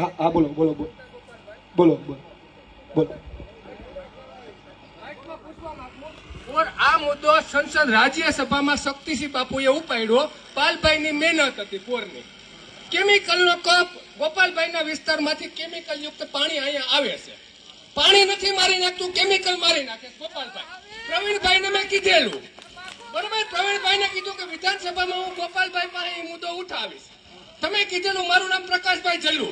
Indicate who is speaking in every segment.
Speaker 1: હા બોલો બોલો બોલો. બોલો બોલો.
Speaker 2: આ મુદ્દો સંસદ રાજ્યસભામાં શક્તિસિંહ બાપુએ ઉપાડ્યો. પાલભાઈની મહેનત હતી પોરની. કેમિકલનો કપ ગોપાલભાઈના વિસ્તારમાંથી કેમિકલ યુક્ત પાણી અહીંયા આવે છે. પાણી નથી મારી નાખતું, કેમિકલ મારી નાખે ગોપાલભાઈ. પ્રવીણભાઈને મેં કીધેલું. બરોબર? પ્રવીણભાઈને કીધું કે વિધાનસભામાં હું ગોપાલભાઈ પાસે મુદ્દો ઉઠાવીશ. તમે કીધેલું, મારું નામ પ્રકાશભાઈ જલ્લુ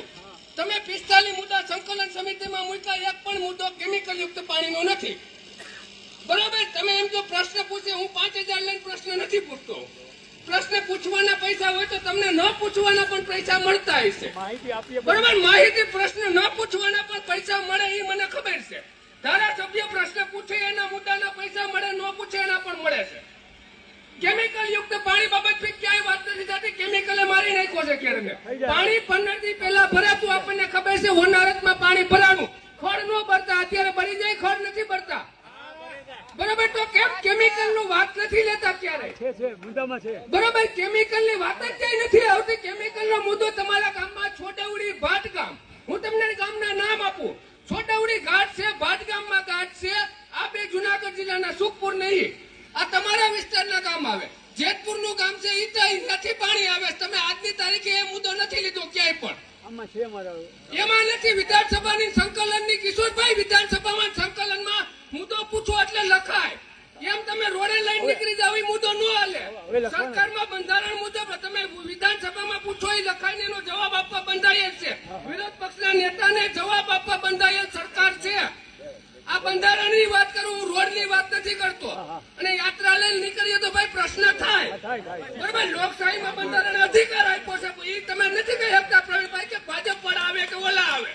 Speaker 2: તમે પિસ્તાલીસ મુદ્દા સંકલન સમિતિમાં મૂક્યા એક પણ મુદ્દો કેમિકલ યુક્ત પાણીનો નથી. બરાબર? તમે એમ જો પ્રશ્ન પૂછે હું પાંચ હજાર લઈને પ્રશ્ન નથી પૂછતો. પ્રશ્ન પૂછવાના પૈસા હોય તો તમને ન પૂછવાના પણ પૈસા મળતા હશે. બરાબર? માહિતી પ્રશ્ન ન પૂછવાના પણ પૈસા મળે એ મને ખબર છે. ધારાસભ્ય પ્રશ્ન પૂછે એના મુદ્દાના પૈસા મળે ન પૂછે એના પણ મળે છે. કેમિકલ યુક્ત પાણી બાબત ક્યાંય વાત નથી થતી. કેમિકલે મારી નાખ્યો છે ક્યારે પાણી પંદરથી પહેલા ભરાતું આપણને ખબર છે હોનારતમાં પાણી ભરાનું ખડ નો ભરતા અત્યારે ભરી જાય ખડ નથી ભરતા. બરોબર? તો કેમ કેમિકલનું વાત નથી લેતા ક્યારે? બરોબર? કેમિકલની વાત જ ક્યાંય નથી આવતી. કેમિકલ નો મુદ્દો તમારા ગામમાં છોટાઉડી ભાટ ગામ. હું તમને ગામના નામ આપું. છોટાઉડી ઘાટ છે ભાટ ગામમાં ઘાટ છે. આ બે જુનાગઢ જિલ્લાના સુખપુર નહીં. આ તમારા વિસ્તારના કામ આવે. જેતપુરનું ગામ છે ઈ તો નથી પાણી આવે. તમે આજની તારીખે એ મુદ્દો નથી લીધો ક્યાંય પણ. એમાં નથી. વિધાનસભાની સંકલનની કિશોરભાઈ વિધાનસભામાં સંકલનમાં મુદ્દો પૂછો એટલે લખાય. એમ તમે રોડે લઈને નીકળી જાવ એ મુદ્દો ન હાલે. સરકારમાં બંધારણ મુજબ તમે વિધાનસભામાં પૂછો એ લખાઈને એનો જવાબ આપવા બંધાયેલ છે. વિરોધ પક્ષના નેતાને જવાબ આપવા બંધાયેલ સરકાર આ બંધારણની વાત કરું હું રોડની વાત નથી કરતો. અને યાત્રા લઈને નીકળીએ તો ભાઈ પ્રશ્ન થાય. બરાબર લોકશાહીમાં બંધારણ અધિકાર આપ્યો છે એ તમે નથી કહી શકતા પ્રવીણભાઈ કે ભાજપ પણ આવે કે ઓલા આવે.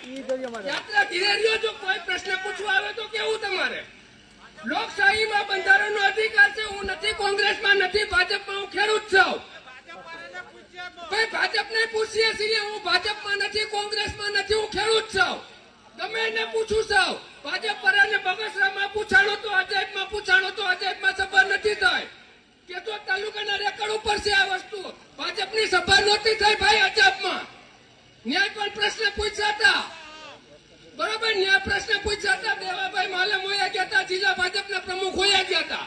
Speaker 2: યાત્રા ઘીરે રહ્યો જો કોઈ પ્રશ્ન પૂછવા આવે તો કેવું તમારે? લોકશાહીમાં બંધારણનો અધિકાર છે હું નથી કોંગ્રેસમાં નથી ભાજપમાં હું ખેડૂત છું. ભાઈ ભાજપને પૂછીએ છીએ હું ભાજપમાં નથી કોંગ્રેસમાં નથી હું ખેડૂત છું. ગમે એને પૂછું સાવ. ભાજપ પરાને બગસરામાં પૂછાણો તો અજાયબમાં પૂછાણો તો અજાયબમાં સભા નથી થાય. કે તો તાલુકાના રેકર્ડ ઉપર છે આ વસ્તુ. ભાજપની સભા નહોતી થઈ ભાઈ અજાબમાં ન્યાય પણ પ્રશ્ન પૂછ્યા બરોબર, ન્યાય પ્રશ્ન પૂછ્યા દેવાભાઈ માલમ હોયા ગયા હતા, જિલ્લા ભાજપના પ્રમુખ હોયા ગયા હતા.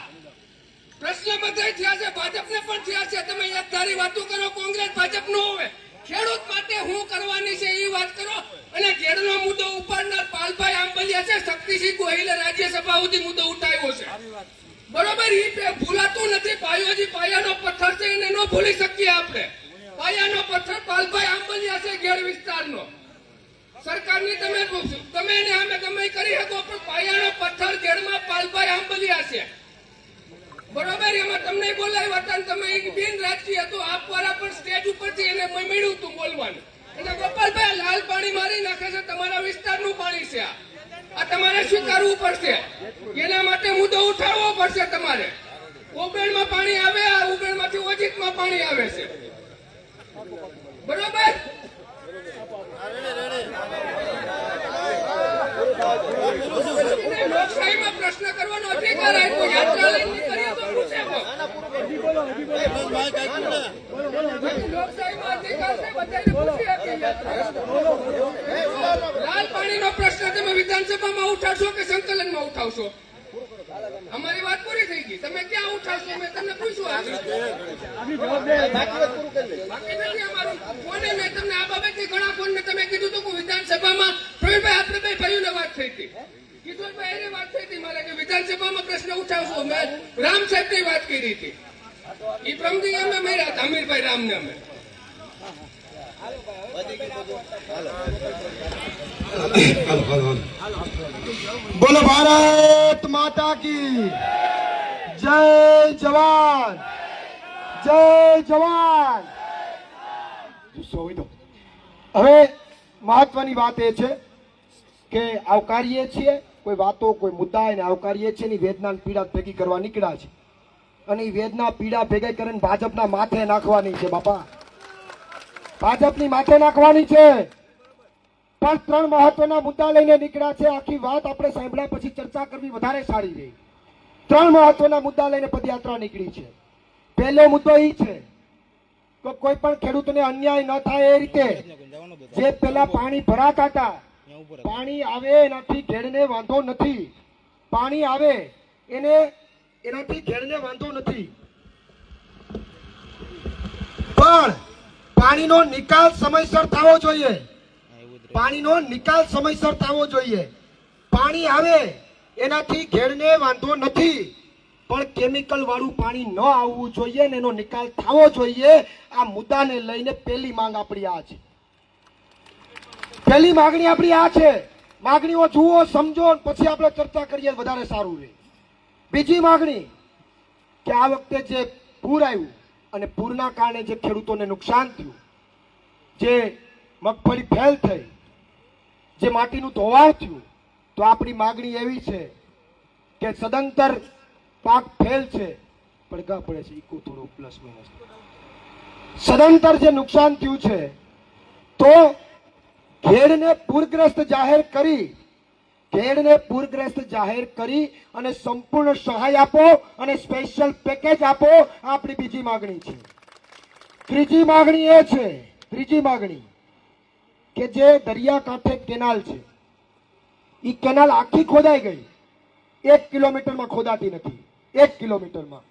Speaker 2: પ્રશ્ન બધા થયા છે, ભાજપને પણ થયા છે. તમે એક ધારી વાતો કરો, કોંગ્રેસ ભાજપ નો હોય. ખેડૂત માટે હું કરવાની છે એ વાત કરો. શક્તિસિંહ ગોહિલે રાજ્યસભા સુધી મુદ્દો ઉઠાવ્યો છે. બરોબર ઈ બે ભૂલાતું નથી. પાયોજી પાયાનો પથ્થર છે એને ન ભૂલી શકીએ આપણે. પાયાનો પથ્થર પાલભાઈ આંબલિયા છે ઘેર વિસ્તારનો. સરકારની તમે તમે ને અમે ગમે કરી શકો પણ પાયાનો પથ્થર ઘેરમાં પાલભાઈ આંબલિયા છે. બરોબર એમાં તમને બોલાવ્યા હતા તમે એક બિન રાજકીય હતો આપ વાળા પણ સ્ટેજ ઉપરથી એને મળ્યું હતું બોલવાનું. એટલે ગોપાલભાઈ લાલ પાણી મારી નાખે છે તમારા વિસ્તારનું પાણી છે આ. આ તમારે સ્વીકારવું પડશે. એના માટે મુદ્દો ઉઠાવવો પડશે તમારે. ઉબેણમાં પાણી આવે આ ઉબેણમાંથી ઓજીતમાં પાણી આવે છે. બરોબર? લોકશાહીમાં પ્રશ્ન કરવાનો અધિકાર આપ્યો. યાત્રા લઈને નીકળીએ તો અધિકાર છે, બધાને પૂછી શકીએ. લાલ પાણીનો પ્રશ્ન વિધાનસભામાં ઉઠાવશો કે સંકલનમાં ઉઠાવશો? અમારી વાત પૂરી થઈ ગઈ. તમે ક્યાં ઉઠાવશો? મેં તમને પૂછ્યું બાકી નથી અમારું. કોને મેં તમને આ બાબતે ઘણા ફોનને તમે કીધું હતું કે વિધાનસભામાં પ્રવીણભાઈ આપણે બે ભાઈઓને વાત થઈ હતી. કિશોરભાઈ એની વાત થઈ હતી મારે કે વિધાનસભામાં પ્રશ્ન ઉઠાવશો. મેં રામ સાહેબની વાત કરી હતી. એ પ્રમદી અમે મેળ્યા હતા અમીરભાઈ રામને અમે.
Speaker 1: બોલો ભારત માતા કી જય જવાન જય જવાન. હવે મહત્વની વાત એ છે કે આવકારીએ છીએ, કોઈ વાતો, કોઈ મુદ્દા એને આવકારીએ છીએ એની વેદના પીડા ભેગી કરવા નીકળ્યા છે. અને એ વેદના, પીડા ભેગી કરીને ભાજપના માથે નાખવાની છે બાપા. ભાજપની માથે નાખવાની છે. પણ ત્રણ મહત્વના મુદ્દા લઈને નીકળ્યા છે. આખી વાત આપણે સાંભળ્યા પછી ચર્ચા કરવી વધારે સારી રહી. ત્રણ મહત્વના મુદ્દા લઈને પદયાત્રા નીકળી છે. પહેલો મુદ્દો એ છે તો કોઈ પણ ખેડૂતોને અન્યાય ન થાય એ રીતે જે પેલા પાણી ભરાતા હતા, પાણી આવે એનાથી ઘેડને વાંધો નથી. પાણી આવે એને એનાથી ઘેડને વાંધો નથી. પણ પાણીનો નિકાલ સમયસર થવો જોઈએ. પાણીનો નિકાલ સમયસર થવો જોઈએ. પાણી આવે એનાથી ઘેડને વાંધો નથી. પણ કેમિકલ વાળું પાણી ન આવવું જોઈએ ને એનો નિકાલ થવો જોઈએ. આ મુદ્દાને લઈને પહેલી માંગ આપણી આ છે. પહેલી માગણી આપણી આ છે. માગણીઓ જુઓ સમજો પછી આપણે ચર્ચા કરીએ વધારે સારું રહે. બીજી માગણી કે આ વખતે જે પૂર આવ્યું અને પૂરના કારણે જે ખેડૂતોને નુકસાન થયું, જે મગફળી ફેલ થઈ, જે માટીનું ધોવાણ થયું, તો આપણી માગણી એવી છે કે સદંતર પાક ફેલ છે પડઘા પડે છે ઇકો થોડો પ્લસ માઇનસ સદંતર જે નુકસાન થયું છે, તો ખેડને પૂરગ્રસ્ત જાહેર કરી ખેડને પૂરગ્રસ્ત જાહેર કરી અને સંપૂર્ણ સહાય આપો અને સ્પેશિયલ પેકેજ આપો, આપણી બીજી માગણી છે. ત્રીજી માગણી એ છે, ત્રીજી માગણી, કે જે દરિયાકાંઠે કેનાલ છે એ કેનાલ આખી ખોદાઈ ગઈ. એક કિલોમીટરમાં ખોદાતી નથી, એક કિલોમીટરમાં.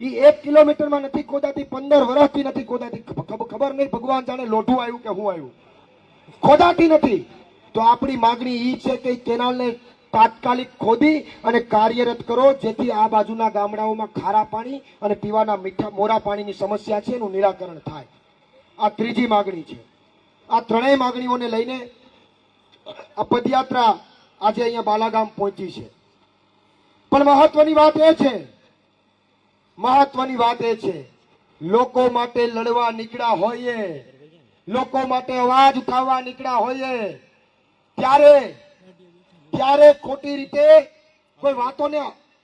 Speaker 1: એ એક કિલોમીટરમાં નથી ખોદાતી, પંદર વર્ષથી નથી ખોદાતી. ખબર નહીં ભગવાન જાણે લોઢું આવ્યું કે હું આવ્યું. ખોદાતી નથી. તો આપણી માગણી એ છે કે કેનાલને તાત્કાલિક ખોદી અને કાર્યરત કરો, જેથી આ બાજુના ગામડાઓમાં ખારા પાણી અને પીવાના મીઠા મોરા પાણીની સમસ્યા છે એનું નિરાકરણ થાય. આ ત્રીજી માગણી છે. આ ત્રણેય માગણીઓને લઈને આ પદયાત્રા આજે અહીંયા બાલાગામ પહોંચી છે. પણ મહત્વની વાત એ છે, મહત્વની વાત એ છે, લોકો માટે લડવા નીકળ્યા હોઈએ, લોકો માટે અવાજ ઉઠાવવા નીકળ્યા હોઈએ ત્યારે ત્યારે ખોટી રીતે કોઈ વાતોને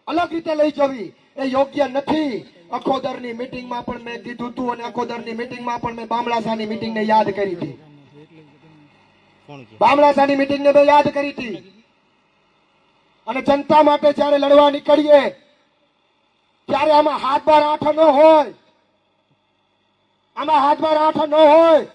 Speaker 1: અલગ રીતે લઈ જવી એ યોગ્ય નથી. અખોદરની મીટિંગમાં પણ મેં કીધું હતું અને અખોદરની મીટિંગમાં પણ મેં બામણાસાની મીટિંગને યાદ કરી હતી. બામણાસાની મીટિંગને મેં યાદ કરી હતી. અને જનતા માટે જ્યારે લડવા નીકળીએ ત્યારે આમાં હાથ બાર આઠ ન હોય. આમાં હાથ બાર આઠ ન હોય.